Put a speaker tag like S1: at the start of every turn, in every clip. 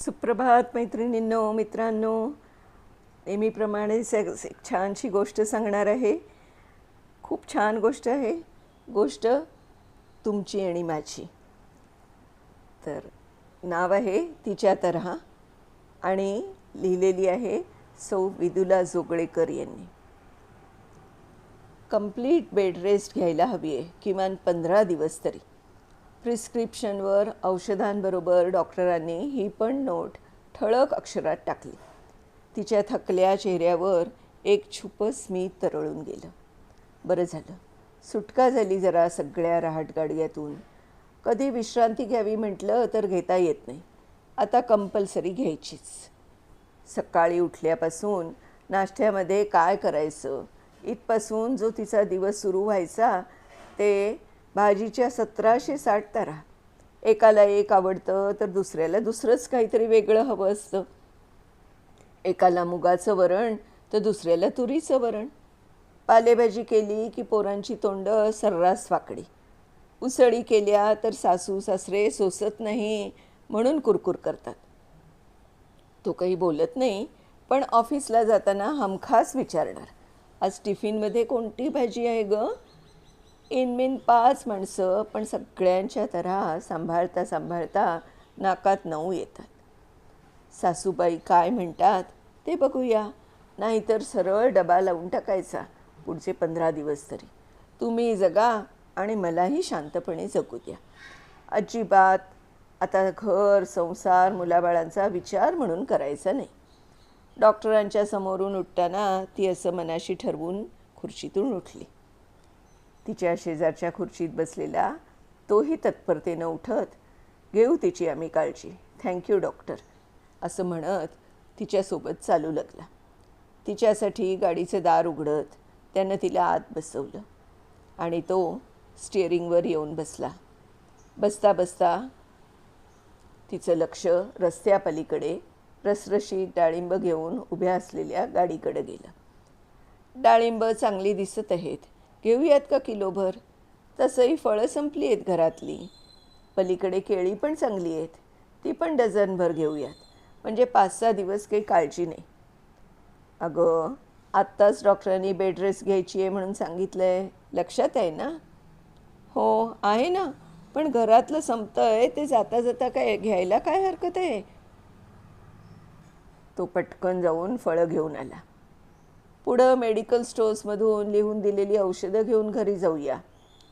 S1: सुप्रभात मैत्रिणींनो मित्रांनो. नेहमीप्रमाणे स एक छानशी गोष्ट सांगणार आहे. खूप छान गोष्ट आहे. गोष्ट तुमची आणि माझी. तर नाव आहे तिच्या तऱ्हा आणि लिहिलेली आहे सौ विदुला जोगळेकर यांनी. कंप्लीट बेड रेस्ट घ्यायला हवी आहे किमान पंधरा दिवस तरी. प्रिस्क्रिप्शनवर औषधांबरोबर डॉक्टरांनी ही पण नोट ठळक अक्षरात टाकली. तिच्या थकल्या चेहऱ्यावर एक छुपं स्मित तरळून गेलं. बरं झालं. सुटका झाली जरा सगळ्या रहाटगाडग्यातून. कधी विश्रांती घ्यावी म्हटलं तर घेता येत नाही. आता कंपल्सरी घ्यायचीच. सकाळी उठल्यापासून नाश्त्यामध्ये काय करायचं? इथपासून जो तिचा दिवस सुरू व्हायचा ते भाजीच्या सतराशे साठ तरा. एकाला एक आवडतं तर दुसऱ्याला दुसरंच काहीतरी वेगळं हवं असतं. एकाला मुगाचं वरण तर दुसऱ्याला तुरीचं वरण. पालेभाजी केली की पोरांची तोंड सर्रास वाकडी. उसळी केल्या तर सासू सासरे सोसत नाही म्हणून कुरकुर करतात. तो काही बोलत नाही पण ऑफिसला जाताना हमखास विचारणार. आज टिफिनमध्ये कोणती भाजी आहे गं? इनमिन पाच माणसं पण सगळ्यांच्या तऱ्हा सांभाळता सांभाळता नाकात नऊ येतात. सासूबाई काय म्हणतात ते बघूया. नाहीतर सरळ डबा लावून टाकायचा पुढचे पंधरा दिवस तरी. तुम्ही जगा आणि मलाही शांतपणे जगू द्या. अजिबात आता घर संसार मुलाबाळांचा विचार म्हणून करायचा नाही. डॉक्टरांच्या समोरून उठताना ती असं मनाशी ठरवून खुर्चीतून उठली. तिच्या शेजारच्या खुर्चीत बसलेला तोही तत्परतेनं उठत घेऊ तिची आम्ही काळजी. थँक्यू डॉक्टर असं म्हणत तिच्यासोबत चालू लागला. तिच्यासाठी गाडीचं दार उघडत त्यानं तिला आत बसवलं आणि तो स्टिअरिंगवर येऊन बसला. बसता बसता तिचं लक्ष रस्त्यापलीकडे रसरशीत डाळिंब घेऊन उभ्या असलेल्या गाडीकडे गेलं. डाळिंब चांगली दिसत आहेत घेऊयात का किलोभर? तसंही फळं संपली आहेत घरातली. पलीकडे केळी पण चांगली आहेत. ती पण डझनभर घेऊयात. म्हणजे पाच सहा दिवस काही काळजी नाही. अगं आत्ताच डॉक्टरांनी बेड रेस्ट घ्यायची आहे म्हणून सांगितलं आहे लक्षात आहे ना? हो आहे ना. पण घरातलं संपतं आहे ते जाता जाता काय घ्यायला काय हरकत आहे? तो पटकन जाऊन फळं घेऊन आला. पुढं मेडिकल स्टोर्समधून लिहून दिलेली औषधं घेऊन घरी जाऊया.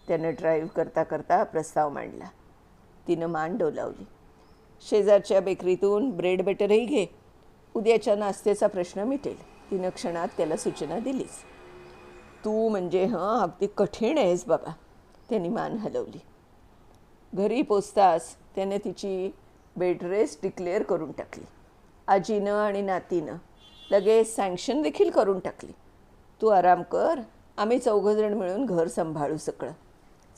S1: त्यानं ड्राईव्ह करता करता प्रस्ताव मांडला. तिनं मान डोलावली. शेजारच्या बेकरीतून ब्रेड बटरही घे. उद्याच्या नाश्त्याचा प्रश्न मिटेल. तिनं क्षणात त्याला सूचना दिलीच. तू म्हणजे हं अगदी कठीण आहेस बाबा त्यांनी मान हलवली. घरी पोचताच त्याने तिची बेडरेस्ट डिक्लेअर करून टाकली. आजीनं आणि नातीनं लगेच सँक्शन देखील करून टाकली. तू आराम कर आम्ही चौघजण मिळून घर सांभाळू सगळं.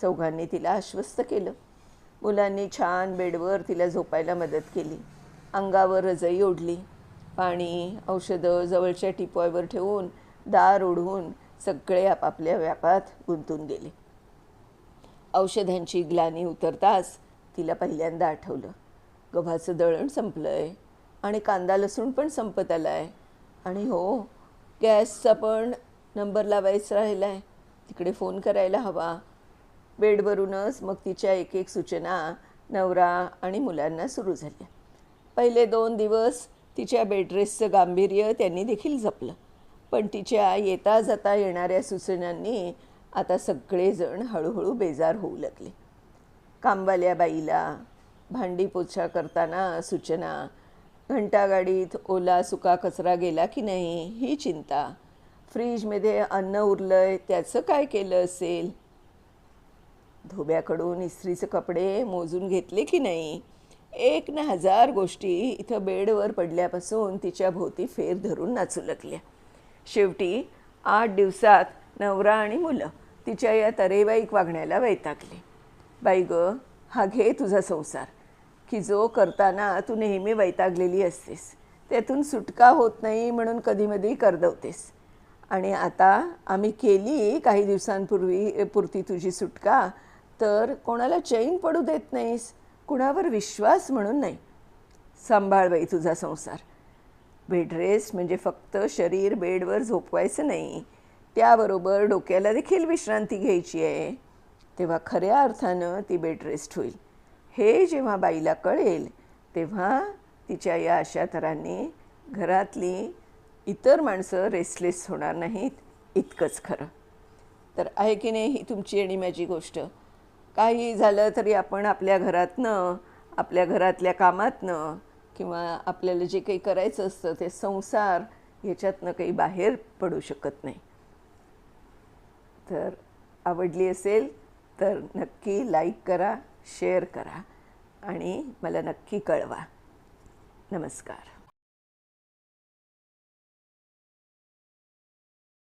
S1: चौघांनी तिला आश्वस्त केलं. मुलांनी छान बेडवर तिला झोपायला मदत केली. अंगावर रजई ओढली. पाणी औषधं जवळच्या टिपॉयवर ठेवून दार ओढून सगळे आपापल्या व्यापात गुंतून गेले. औषधांची ग्लानी उतरताच तिला पहिल्यांदा आठवलं. गव्हाचं दळण संपलं आहे आणि कांदा लसूण पण संपत आला आहे आणि हो गॅसचा पण नंबर लावायचा राहिला आहे तिकडे फोन करायला हवा. बेडवरूनच मग तिच्या एक एक सूचना नवरा आणि मुलांना सुरू झाल्या. पहिले दोन दिवस तिच्या बेडरेसचं गांभीर्य त्यांनी देखील जपलं. पण तिच्या येता जाता येणाऱ्या सूचनांनी आता सगळेजण हळूहळू बेजार होऊ लागले. कामवाल्या बाईला भांडी पोछा करताना सूचना घंटागाडीत ओला सुका कचरा गेला की नाही ही चिंता. फ्रीजमध्ये अन्न उरलंय त्याचं काय केलं असेल? धोब्याकडून इस्त्रीचे कपडे मोजून घेतले की नाही? एक ना हजार गोष्टी इथं बेडवर पडल्यापासून तिच्या भोवती फेर धरून नाचू लागल्या. शेवटी आठ दिवसात नवरा आणि मुलं तिच्या या तरेवाईक वागण्याला वैतागली. बाई ग हा घे तुझा संसार. जो करताना तू नेहमी वैतागलेली असतेस त्यातून सुटका होत नाही म्हणून कधीमधी करदवतेस. आणि आता आम्ही केली काही दिवसांपूर्वी पुरती तुझी सुटका तर कोणाला चैन पडू देत नाहीस कुणावर विश्वास म्हणून नाही. सांभाळ बाई तुझा संसार. बेडरेस्ट म्हणजे फक्त शरीर बेडवर झोपवायचं नाही. त्याबरोबर डोक्याला देखील विश्रांती घ्यायची आहे. तेव्हा खऱ्या अर्थानं ती बेडरेस्ट होईल. हे जेव्हा बाईला कळेल तेव्हा तिच्या या अशा तऱ्हाने घरातली इतर माणसं रेसलेस होणार नाहीत इतकंच खरं. तर आहे की नाही ही तुमची आणि माझी गोष्ट? काही झालं तरी आपण आपल्या घरातनं आपल्या घरातल्या कामातनं किंवा आपल्याला जे काही करायचं असतं ते संसार ह्याच्यातनं काही बाहेर पडू शकत नाही. तर आवडली असेल तर नक्की लाईक करा. शेअर करा आणि मला नक्की कळवा. नमस्कार.